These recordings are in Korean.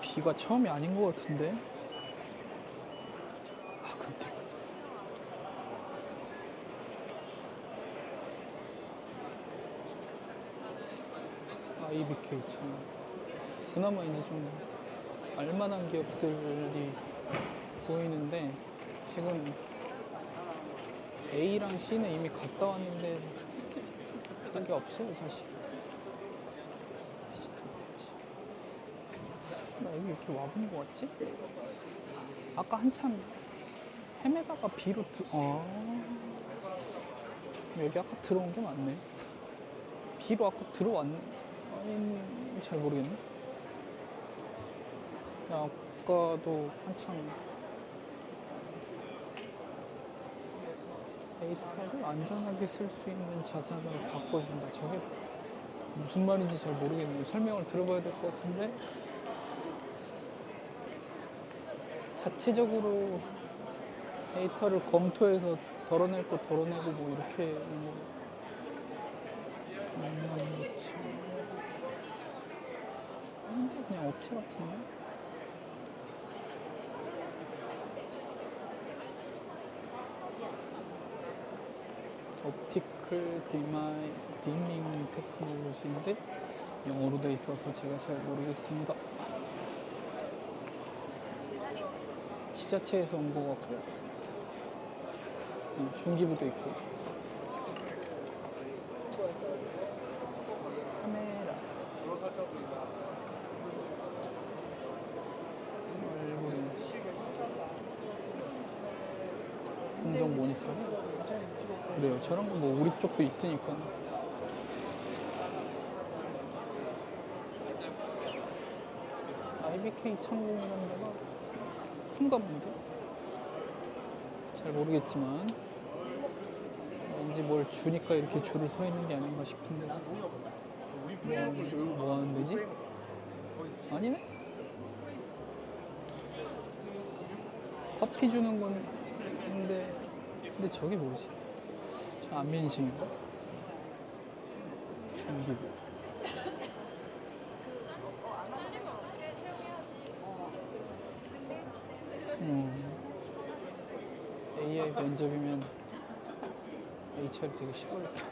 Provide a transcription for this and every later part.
비가 처음이 아닌 것 같은데. 아 근데 IBK 참 그나마 이제 좀 알만한 기업들이 보이는데 지금 A랑 C는 이미 갔다 왔는데 그런 게 없어요 사실. 디지털 워치. 나 여기 이렇게 와본 거 같지? 아까 한참 헤매다가 B로 들, 아 여기 아까 들어온 게 맞네. B로 아까 들어왔, 아니 잘 모르겠네. 아까도 한참 데이터를 안전하게 쓸 수 있는 자산으로 바꿔준다. 저게 무슨 말인지 잘 모르겠네요. 설명을 들어봐야 될 것 같은데 자체적으로 데이터를 검토해서 덜어낼 거 덜어내고 뭐 이렇게 뭐 음, 그렇죠. 근데 그냥 업체 같은데? 옵티클 디마이 디밍 테크놀로지인데 영어로 돼 있어서 제가 잘 모르겠습니다. 지자체에서 온 것 같고요. 네, 중기부도 있고. 카메라. 얼굴. 공정 모니터. 그래요. 저런 거 뭐 우리 쪽도 있으니까. IBK 창공이라는 데가 큰가 본데? 잘 모르겠지만 왠지 뭘 주니까 이렇게 줄을 서 있는 게 아닌가 싶은데 뭐, 뭐 하는 데지? 아니네? 커피 주는 건데 근데 저게 뭐지? 저 안면식인가? 중기부 음, 면접이면 HR이 되게 쉽겠다.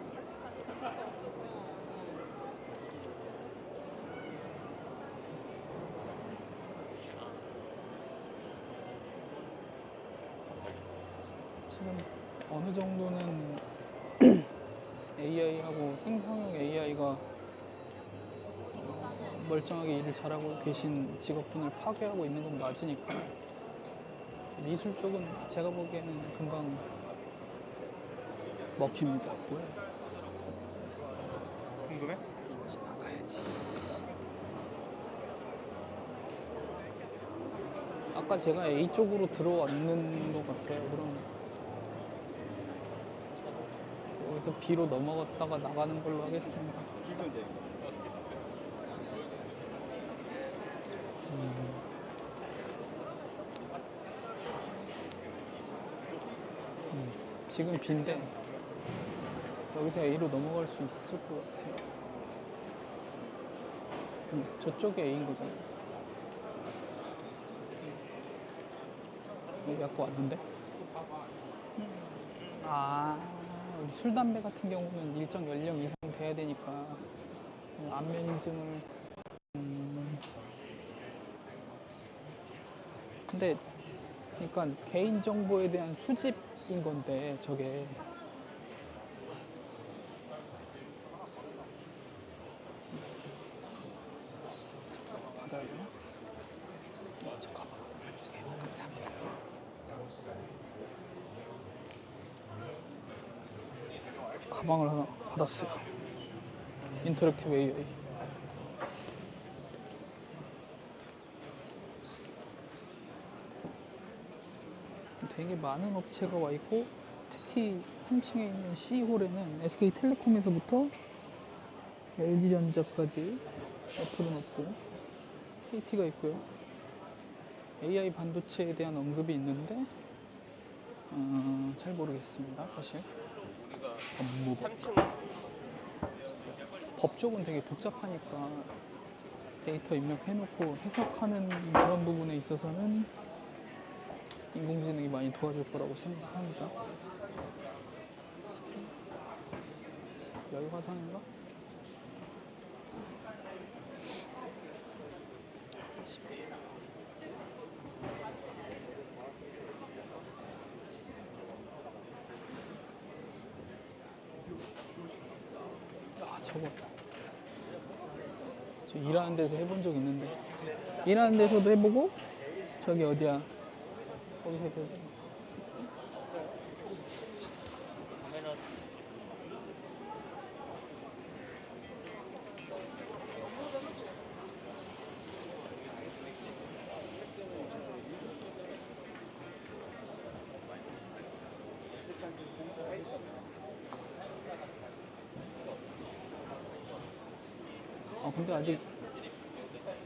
지금 어느 정도는 AI하고 생성형 AI가 멀쩡하게 일을 잘하고 계신 직업군을 파괴하고 있는 건 맞으니까 미술 쪽은 제가 보기에는 금방 먹힙니다. 뭐야? 궁금해? 지나가야지. 아까 제가 A 쪽으로 들어왔는 것 같아요. 그럼 여기서 B로 넘어갔다가 나가는 걸로 하겠습니다. 지금 B인데 여기서 A로 넘어갈 수 있을 것 같아요. 음, 저쪽이 A인 거잖아요. 여기 아까 왔는데? 아, 여기 술, 담배 같은 경우는 일정 연령 이상 돼야 되니까 음, 안면 인증을 음, 근데 그러니까 개인 정보에 대한 수집 인 건데 저게 받아야 되나? 어, 저 가방 주세요. 감사합니다. 가방을 하나 받았어요. 인터랙티브 AI. 되게 많은 업체가 와 있고 특히 3층에 있는 C홀에는 SK텔레콤에서부터 LG전자까지 애플은 없고 KT가 있고요. AI 반도체에 대한 언급이 있는데 어, 잘 모르겠습니다, 사실. 3층 법 쪽은 되게 복잡하니까 데이터 입력해놓고 해석하는 그런 부분에 있어서는 인공지능이 많이 도와줄 거라고 생각합니다. 열화상인가? 집에 아 저거 저 일하는 데서 해본 적 있는데 일하는 데서도 해보고 저기 어디야 거기서 해보고 아 근데 아직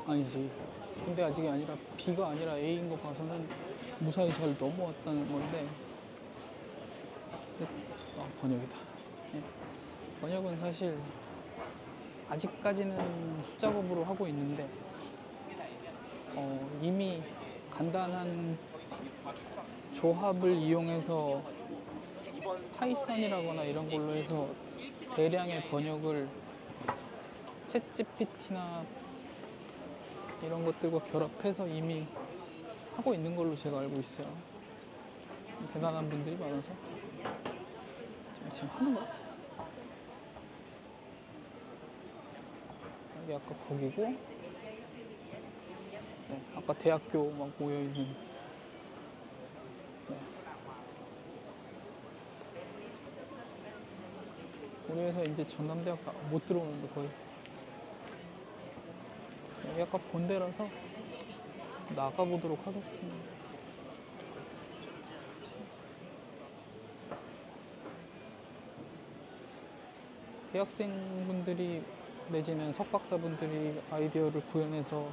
아니지. 근데 아직이 아니라 B가 아니라 A인 거 봐서는 무사히 잘 넘어왔다는 건데 아 번역이다 예. 번역은 사실 아직까지는 수작업으로 하고 있는데 어, 이미 간단한 조합을 이용해서 파이썬이라거나 이런 걸로 해서 대량의 번역을 챗 GPT나 이런 것들과 결합해서 이미 하고 있는 걸로 제가 알고 있어요. 대단한 분들이 많아서 좀 지금 하는 거. 여기 아까 거기고, 네, 아까 대학교 막 모여 있는. 네. 우리 회사 이제 전남대학 못 들어오는데 거의. 여기 아까 본대라서 나가보도록 하겠습니다. 대학생분들이 내지는 석박사분들이 아이디어를 구현해서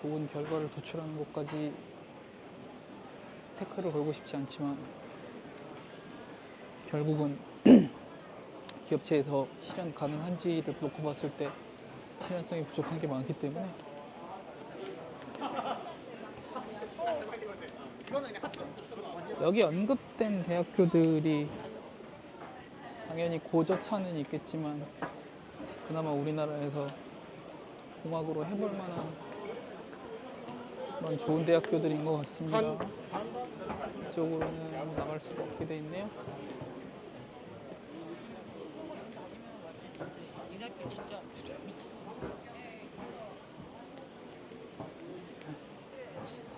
좋은 결과를 도출하는 것까지 태클을 걸고 싶지 않지만 결국은 기업체에서 실현 가능한지를 놓고 봤을 때 실현성이 부족한 게 많기 때문에 여기 언급된 대학교들이 당연히 고저차는 있겠지만 그나마 우리나라에서 공학으로 해볼 만한 그런 좋은 대학교들인 것 같습니다. 이쪽으로는 나갈 수가 없게 돼 있네요.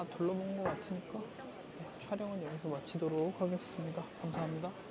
다 둘러본 것 같으니까 네, 촬영은 여기서 마치도록 하겠습니다. 감사합니다.